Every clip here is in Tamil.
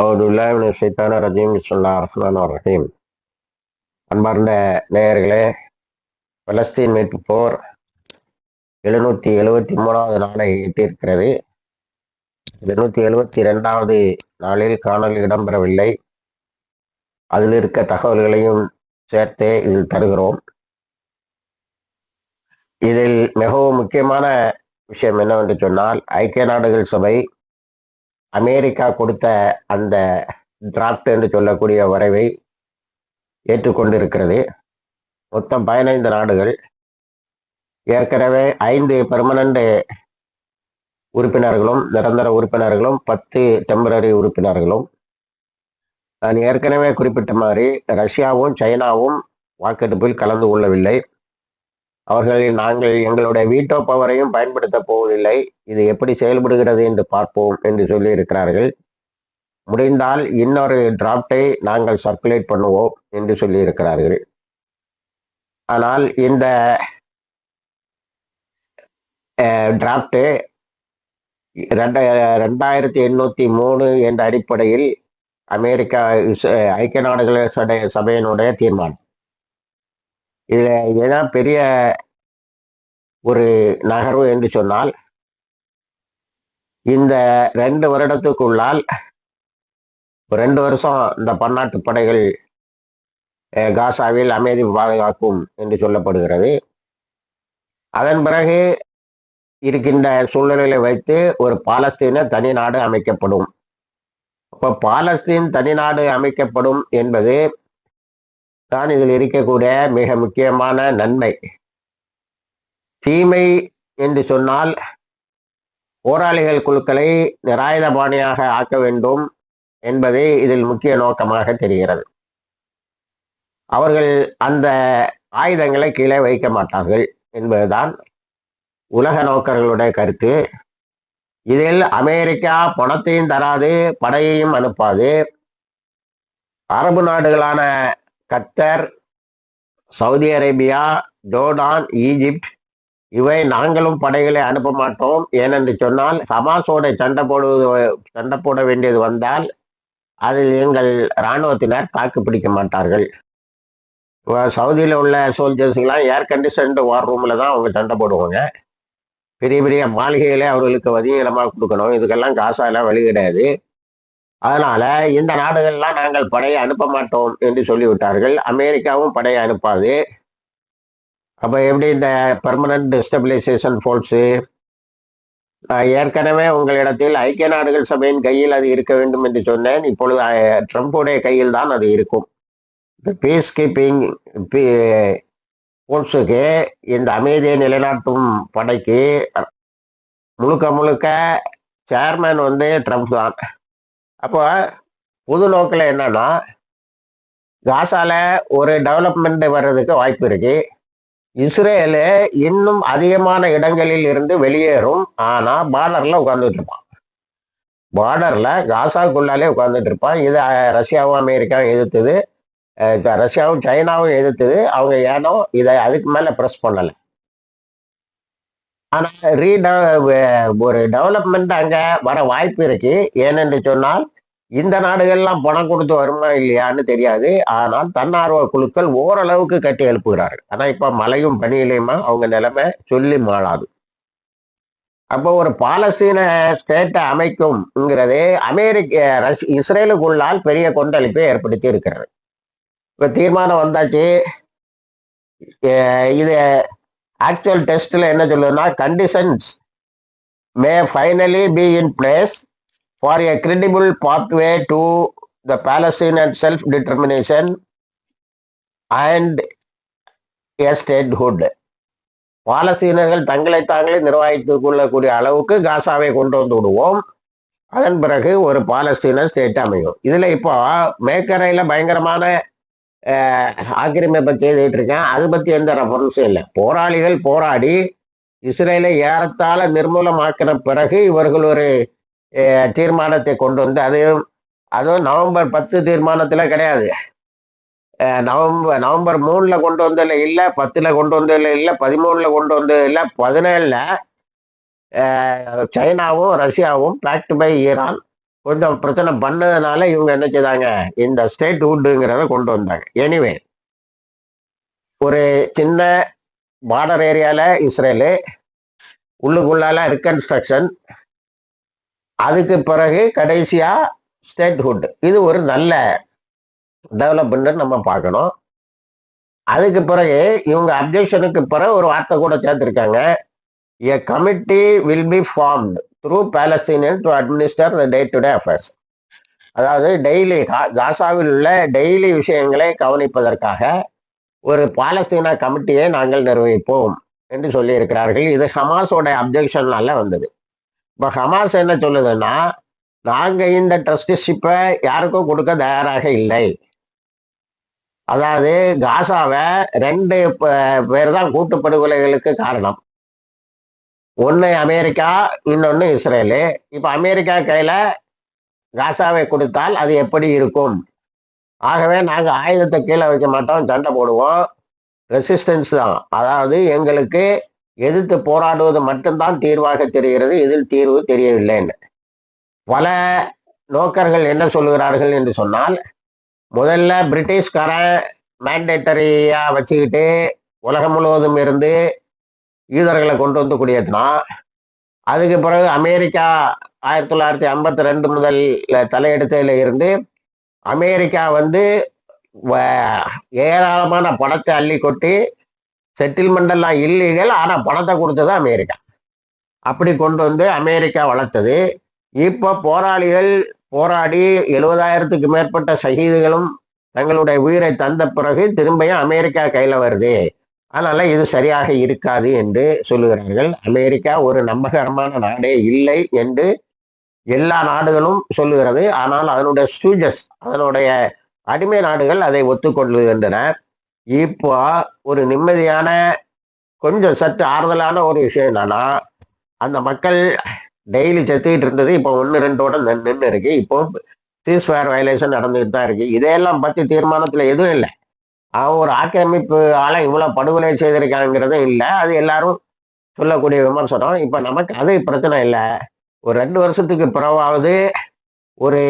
அவது உள்ளாவின சைத்தான ரஜீம் சொல்லா அரசுலான் ரஹீம் அன்பார்ந்த நேயர்களே பலஸ்தீன் மீட்பு போர் எழுநூற்றி எழுவத்தி மூணாவது நாளை எட்டியிருக்கிறது. எழுநூற்றி எழுவத்தி ரெண்டாவது நாளில் காணொலி இடம்பெறவில்லை. அதில் இருக்க தகவல்களையும் சேர்த்தே இதில் தருகிறோம். இதில் மிகவும் முக்கியமான விஷயம் என்னவென்று சொன்னால் ஐக்கிய நாடுகள் சபை அமெரிக்கா கொடுத்த அந்த டிராப்ட் என்று சொல்லக்கூடிய வரைவை ஏற்றுக்கொண்டிருக்கிறது. மொத்தம் பதினைந்து நாடுகள். ஏற்கனவே ஐந்து பெர்மனண்ட் உறுப்பினர்களும் நிரந்தர உறுப்பினர்களும் பத்து டெம்பரரி உறுப்பினர்களும். நான் ஏற்கனவே குறிப்பிட்ட மாதிரி ரஷ்யாவும் சைனாவும் வாக்கெடுப்பில் கலந்து கொள்ளவில்லை. அவர்கள் நாங்கள் எங்களுடைய வீட்டோ பவரையும் பயன்படுத்த போவதில்லை. இது எப்படி செயல்படுகிறது என்று பார்ப்போம் என்று சொல்லி இருக்கிறார்கள். முடிந்தால் இன்னொரு டிராப்டை நாங்கள் சர்க்குலேட் பண்ணுவோம் என்று சொல்லி இருக்கிறார்கள். ஆனால் இந்த டிராப்டு ரெண்ட ரெண்டாயிரத்தி எண்ணூத்தி மூணு என்ற அடிப்படையில் அமெரிக்கா ஐக்கிய நாடுகள் சபை- சபையினுடைய தீர்மானம். இதுல ஏன்னா பெரிய ஒரு நகர்வு என்று சொன்னால் இந்த ரெண்டு வருடத்துக்குள்ளால் ரெண்டு வருஷம் இந்த பன்னாட்டு படைகள் காசாவில் அமைதி பாதுகாக்கும் என்று சொல்லப்படுகிறது. அதன் பிறகு இருக்கின்ற சூழ்நிலையை வைத்து ஒரு பாலஸ்தீன தனி நாடு அமைக்கப்படும். இப்போ பாலஸ்தீன் தனி நாடு அமைக்கப்படும் என்பது தான் இதில் இருக்கக்கூடிய மிக முக்கியமான நன்மை. தீமை என்று சொன்னால் போராளிகள் குழுக்களை நிராயுதபாணியாக ஆக்க வேண்டும் என்பதே இதில் முக்கிய நோக்கமாக தெரிகிறது. அவர்கள் அந்த ஆயுதங்களை கீழே வைக்க மாட்டார்கள் என்பதுதான் உலக நோக்கர்களுடைய கருத்து. இதில் அமெரிக்கா பணத்தையும் தராது படையையும் அனுப்பாது. அரபு நாடுகளான கத்தர் சவுதி அரேபியா ஜோர்டான் ஈஜிப்ட் இவை நாங்களும் படைகளை அனுப்ப மாட்டோம். ஏனென்று சொன்னால் ஹமாஸோட சண்டை போடுவது சண்டை போட வேண்டியது வந்தால் அதில் எங்கள் இராணுவத்தினர் தாக்கு பிடிக்க மாட்டார்கள். இப்போ சவுதியில் உள்ள சோல்ஜர்ஸ்லாம் ஏர் கண்டிஷன்டு வார் ரூமில் தான் அவங்க சண்டை போடுவாங்க. பெரிய பெரிய மாளிகைகளே அவர்களுக்கு வதிகரமாக கொடுக்கணும். இதுக்கெல்லாம் காசாலாம் வழி கிடையாது. அதனால் இந்த நாடுகள்லாம் நாங்கள் படையை அனுப்ப மாட்டோம் என்று சொல்லிவிட்டார்கள். அமெரிக்காவும் படையை அனுப்பாது. அப்போ எப்படி இந்த பர்மனன்ட் ஸ்டெபிலைசேஷன் ஃபோர்ஸு ஏற்கனவே உங்களிடத்தில் ஐக்கிய நாடுகள் சபையின் கையில் அது இருக்க வேண்டும் என்று சொன்னேன். இப்பொழுது ட்ரம்ப்புடைய கையில் தான் அது இருக்கும். இந்த பீஸ் கீப்பிங் ஃபோர்ஸுக்கு இந்த அமைதியை நிலைநாட்டும் படைக்கு முழுக்க முழுக்க சேர்மேன் வந்து ட்ரம்ப் தான். அப்போ புது நோக்கில் என்னன்னா காசால ஒரு டெவலப்மெண்ட் வர்றதுக்கு வாய்ப்பு இருக்குது இஸ்ரேலு இன்னும் அதிகமான இடங்களில் இருந்து வெளியேறும். ஆனா பார்டர்ல உட்கார்ந்துட்டு இருப்பான். பார்டர்ல காசாக்குள்ளாலே உட்கார்ந்துட்டு இருப்பான். இது ரஷ்யாவும் அமெரிக்காவும் எதிர்த்தது. ரஷ்யாவும் சைனாவும் எதிர்த்தது. அவங்க ஏனோ இதை அதுக்கு மேல ப்ரெஸ் பண்ணலை. ஆனா ரீட ஒரு டெவலப்மெண்ட் அங்க வர வாய்ப்பு இருக்கு. ஏனென்று சொன்னால் இந்த நாடுகள்லாம் பணம் கொடுத்து வருமா இல்லையான்னு தெரியாது. ஆனால் தன்னார்வ குழுக்கள் ஓரளவுக்கு கட்டி எழுப்புகிறார்கள். ஆனால் இப்போ மழையும் பனியிலையுமா அவங்க நிலைமை சொல்லி மாளாது. அப்போ ஒரு பாலஸ்தீன ஸ்டேட்டை அமைக்கும்ங்கிறது அமெரிக்க ரஷ் இஸ்ரேலுக்குள்ளால் பெரிய கொந்தளிப்பை ஏற்படுத்தி இருக்கிறது. இப்போ தீர்மானம் வந்தாச்சு. இது ஆக்சுவல் டெஸ்ட்ல என்ன சொல்லுதுன்னா conditions may finally be in place for a credible pathway to the Palestine self determination and a statehood பாலஸ்தீனர்கள் தங்களை தாங்களே நிர்வகித்துக் கொள்ளக்கூடிய அளவுக்கு காசாவை கொண்டு வந்து விடுவோம். அதன் பிறகு ஒரு பாலஸ்தீன ஸ்டேட் அமையும். இதில் இப்போ மேற்கரையில் பயங்கரமான ஆக்கிரமிப்பை செய்துட்டு இருக்கேன் அது பற்றி எந்த ரெஃபரன்ஸும் இல்லை. போராளிகள் போராடி இஸ்ரேலை ஏறத்தாழ நிர்மூலமாக்கின பிறகு இவர்கள் ஒரு தீர்மானத்தை கொண்டு வந்து அது அதுவும் நவம்பர் பத்து தீர்மானத்தில் கிடையாது. நவம்பர் நவம்பர் மூணில் கொண்டு வந்ததில் இல்லை பத்தில் கொண்டு வந்ததில் இல்லை பதிமூணில் கொண்டு வந்தது இல்லை பதினேழில் சைனாவும் ரஷ்யாவும் பேக்ட் பை ஈரான் கொஞ்சம் பிரச்சனை பண்ணதுனால இவங்க என்ன செய்தாங்க இந்த ஸ்டேட் வுட்டுங்கிறத கொண்டு வந்தாங்க. எனிவே ஒரு சின்ன பார்டர் ஏரியாவில் இஸ்ரேலு உள்ளுக்குள்ளால ரிகன்ஸ்ட்ரக்ஷன் அதுக்கு பிறகு கடைசியாக ஸ்டேட்ஹுட் இது ஒரு நல்ல டெவலப்மெண்ட்டு நம்ம பார்க்கணும். அதுக்கு பிறகு இவங்க அப்ஜெக்ஷனுக்கு பிறகு ஒரு வார்த்தை கூட சேர்த்துருக்காங்க. A committee will be formed through Palestinian to administer the day to day affairs அதாவது டெய்லி காசாவில் உள்ள டெய்லி விஷயங்களை கவனிப்பதற்காக ஒரு பாலஸ்தீனா கமிட்டியை நாங்கள் நிர்வகிப்போம் என்று சொல்லியிருக்கிறார்கள். இது ஹமாஸோட அப்ஜெக்ஷன்னால வந்தது. இப்போ ஹமாஸ் என்ன சொல்லுதுன்னா நாங்கள் இந்த ட்ரஸ்டிஷிப்பை யாருக்கும் கொடுக்க தயாராக இல்லை. அதாவது காசாவை ரெண்டு பேர் தான் கூட்டு படுகொலைகளுக்கு காரணம். ஒன்று அமெரிக்கா இன்னொன்று இஸ்ரேலு. இப்போ அமெரிக்கா கையில் காசாவை கொடுத்தால் அது எப்படி இருக்கும்? ஆகவே நாங்கள் ஆயுதத்தை கீழே வைக்க மாட்டோம் சண்டை போடுவோம். ரெசிஸ்டன்ஸ் தான். அதாவது எங்களுக்கு எதிர்த்து போராடுவது மட்டும்தான் தீர்வாக தெரிகிறது இதில் தீர்வு தெரியவில்லைன்னு பல நோக்கர்கள் என்ன சொல்லுகிறார்கள் என்று சொன்னால் முதல்ல பிரிட்டிஷ்காரன் மேண்டேட்டரியா வச்சுக்கிட்டு உலகம் முழுவதும் இருந்து யூதர்களை கொண்டு வந்து குடியேற்றினா அதுக்கு பிறகு அமெரிக்கா ஆயிரத்தி தொள்ளாயிரத்தி ஐம்பத்தி ரெண்டு முதல் தலையெடுத்ததில் இருந்து அமெரிக்கா வந்து ஏராளமான பணத்தை அள்ளி கொட்டி செட்டில்மெண்ட் எல்லாம் இல்லீகல் ஆனால் பணத்தை கொடுத்தது அமெரிக்கா. அப்படி கொண்டு வந்து அமெரிக்கா வளர்த்தது. இப்போ போராளிகள் போராடி எழுபதாயிரத்துக்கு மேற்பட்ட ஷஹீதுகளும் தங்களுடைய உயிரை தந்த பிறகு திரும்பியும் அமெரிக்கா கையில் வருது. அதனால இது சரியாக இருக்காது என்று சொல்லுகிறார்கள். அமெரிக்கா ஒரு நம்பகரமான நாடே இல்லை என்று எல்லா நாடுகளும் சொல்லுகிறது. ஆனால் அதனுடைய ஸ்டூஜஸ் அதனுடைய அடிமை நாடுகள் அதை ஒத்துக்கொள்ளுகின்றன இப்போ ஒரு நிம்மதியான கொஞ்சம் சற்று ஆறுதலான ஒரு விஷயம் என்னன்னா அந்த மக்கள் டெய்லி செத்துக்கிட்டு இருந்தது இப்போ ஒன்று ரெண்டோட நின்று இருக்கு. இப்போ சீஸ்ஃபயர் வயலேஷன் நடந்துகிட்டு தான் இருக்கு. இதையெல்லாம் பற்றி தீர்மானத்தில் எதுவும் இல்லை. அவன் ஒரு ஆக்கிரமிப்பு ஆளை இவ்வளோ படுகொலை செய்திருக்காங்கிறதும் இல்லை. அது எல்லாரும் சொல்லக்கூடிய விமர்சனம். இப்போ நமக்கு அது பிரச்சனை இல்லை. ஒரு ரெண்டு வருஷத்துக்கு பிறவாவது ஒரு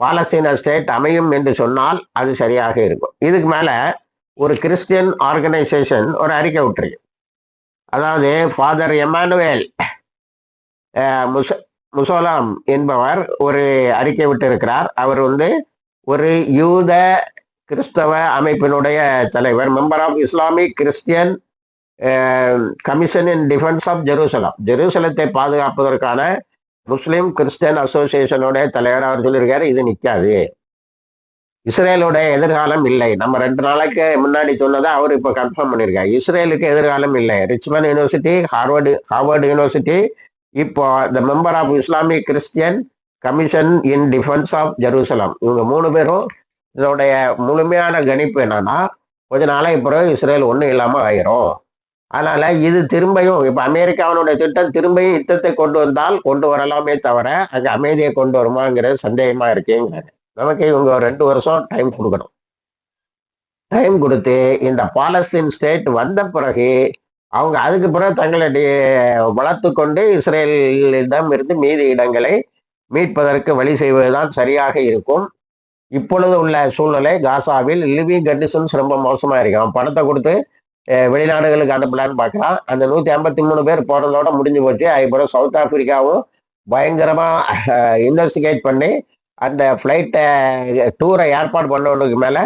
பாலஸ்தீன ஸ்டேட் அமையும் என்று சொன்னால் அது சரியாக இருக்கும். இதுக்கு மேலே ஒரு கிறிஸ்டியன் ஆர்கனைசேஷன் ஒரு அறிக்கை விட்டுருக்கு. அதாவது ஃபாதர் எமானுவேல் முச முசோலாம் என்பவர் ஒரு அறிக்கை விட்டிருக்கிறார். அவர் வந்து ஒரு யூத கிறிஸ்தவ அமைப்பினுடைய தலைவர் member of Islamic Christian commission in defence of Jerusalem ஜெருசலத்தை பாதுகாப்பதற்கான முஸ்லீம் கிறிஸ்டியன் அசோசியேஷனுடைய தலைவர் அவர் சொல்லியிருக்காரு. இது நிற்காது இஸ்ரேலுடைய எதிர்காலம் இல்லை. நம்ம ரெண்டு நாளைக்கு முன்னாடி சொன்னதை அவர் இப்போ கன்ஃபார்ம் பண்ணியிருக்காரு. இஸ்ரேலுக்கு எதிர்காலம் இல்லை. Richman university Harvard Harvard university இப்போ the member of Islamic Christian commission in defence of Jerusalem இவங்க மூணு பேரும் இதோடைய முழுமையான கணிப்பு என்னன்னா கொஞ்ச நாளைக்கு பிறகு இஸ்ரேல் ஒன்றும் இல்லாமல் ஆயிரும். அதனால இது திரும்பியும் இப்போ அமெரிக்காவினுடைய திட்டம் திரும்பியும் யுத்தத்தை கொண்டு வந்தால் கொண்டு வரலாமே தவிர அங்கே அமைதியை கொண்டு வருமாங்கிறது சந்தேகமா இருக்குங்கிறாரு. நமக்கு இவங்க ரெண்டு வருஷம் டைம் கொடுக்கணும். டைம் கொடுத்து இந்த பாலஸ்தீன் ஸ்டேட் வந்த பிறகு அவங்க அதுக்கு பிறகு தங்களுடைய வளர்த்து கொண்டு இஸ்ரேலிடம் இருந்து மீதி இடங்களை மீட்பதற்கு வழி செய்வதுதான் சரியாக இருக்கும். இப்பொழுது உள்ள சூழ்நிலை காசாவில் லிவிங் கண்டிஷன்ஸ் ரொம்ப மோசமாக இருக்கு. அவன் பணத்தை கொடுத்து வெளிநாடுகளுக்கு அனுப்பலான்னு பார்க்கலாம். அந்த நூற்றி ஐம்பத்தி மூணு பேர் போகிறதோட முடிஞ்சு போச்சு. அதுக்கப்புறம் சவுத் ஆப்பிரிக்காவும் பயங்கரமாக இன்வெஸ்டிகேட் பண்ணி அந்த ஃப்ளைட்டை டூரை ஏற்பாடு பண்ணவனுக்கு மேலே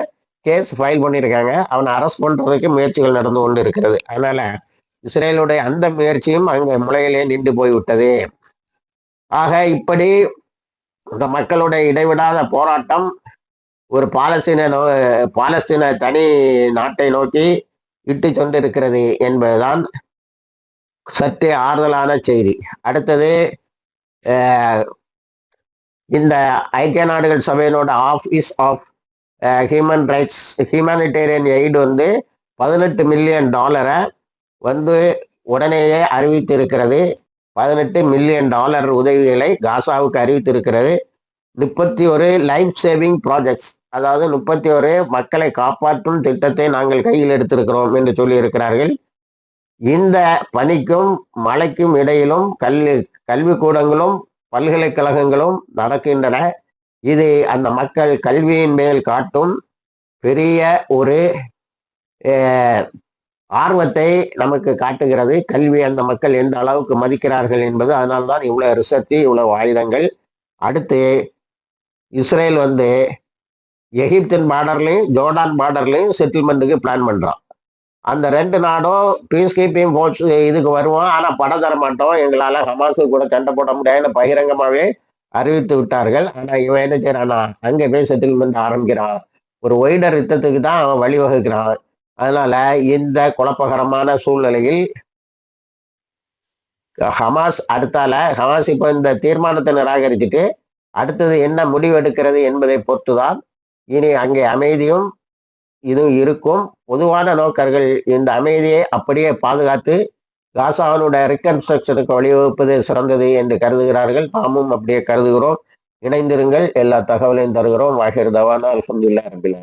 கேஸ் ஃபைல் பண்ணியிருக்காங்க அவனை அரெஸ்ட் பண்ணுறதுக்கு முயற்சிகள் நடந்து கொண்டு இருக்கிறது. அதனால் இஸ்ரேலுடைய அந்த முயற்சியும் அங்கே முளையிலே நின்று போய்விட்டது. ஆக இப்படி இந்த மக்களுடைய இடைவிடாத போராட்டம் ஒரு பாலஸ்தீன நோ பாலஸ்தீன தனி நாட்டை நோக்கி இட்டு கொண்டிருக்கிறது என்பதுதான் சற்றே ஆறுதலான செய்தி. அடுத்தது இந்த ஐக்கிய நாடுகள் சபையினோட office of human rights humanitarian aid வந்து பதினெட்டு மில்லியன் டாலரை வந்து உடனேயே அறிவித்திருக்கிறது. பதினெட்டு மில்லியன் டாலர் உதவிகளை காசாவுக்கு அறிவித்திருக்கிறது. முப்பத்தி ஒரு லைஃப் சேவிங் ப்ராஜெக்ட்ஸ் அதாவது முப்பத்தி ஒரு மக்களை காப்பாற்றும் திட்டத்தை நாங்கள் கையில் எடுத்திருக்கிறோம் என்று சொல்லியிருக்கிறார்கள். இந்த பணிக்கும் மழைக்கும் இடையிலும் கல்வி கல்விக்கூடங்களும் பல்கலைக்கழகங்களும் நடக்கின்றன. இது அந்த மக்கள் கல்வியின் மேல் காட்டும் பெரிய ஒரு ஆர்வத்தை நமக்கு காட்டுகிறது. கல்வி அந்த மக்கள் எந்த அளவுக்கு மதிக்கிறார்கள் என்பது அதனால்தான் இவ்வளவு ரிசர்ச் இவ்வளவு ஆயுதங்கள். அடுத்து இஸ்ரேல் வந்து எகிப்தின் பார்டர்லையும் ஜோர்டான் பார்டர்லையும் செட்டில்மெண்ட்டுக்கு பிளான் பண்றான் அந்த ரெண்டு நாடும் பீஸ் கீப்பிங் போர்ட்ஸ் இதுக்கு வருவோம் ஆனால் படம் தர மாட்டோம். எங்களால் ஹமாஸு கூட சண்டை போட முடியாதுன்னு பகிரங்கமாகவே அறிவித்து விட்டார்கள். ஆனால் இவன் என்ன செய்யறானா அங்கே போய் செட்டில்மெண்ட் ஆரம்பிக்கிறான். ஒரு ஒய்டர் யுத்தத்துக்கு தான் அவன் வழிவகுக்கிறான். அதனால இந்த குழப்பகரமான சூழ்நிலையில் ஹமாஸ் அடுத்தால ஹமாஸ் இப்போ இந்த தீர்மானத்தை நிராகரிச்சுட்டு அடுத்தது என்ன முடிவு எடுக்கிறது என்பதை பொறுத்துதான் இனி அங்கே அமைதியும் இதுவும் இருக்கும். பொதுவான நோக்கர்கள் இந்த அமைதியை அப்படியே பாதுகாத்து காசாவனுடைய ரிகன்ஸ்ட்ரக்ஷனுக்கு வழிவகுப்பது சிறந்தது என்று கருதுகிறார்கள். நாமும் அப்படியே கருதுகிறோம். இணைந்திருங்கள். எல்லா தகவலையும் தருகிறோம். வாகிர் தவானா. அலமதுல்லா ரபில்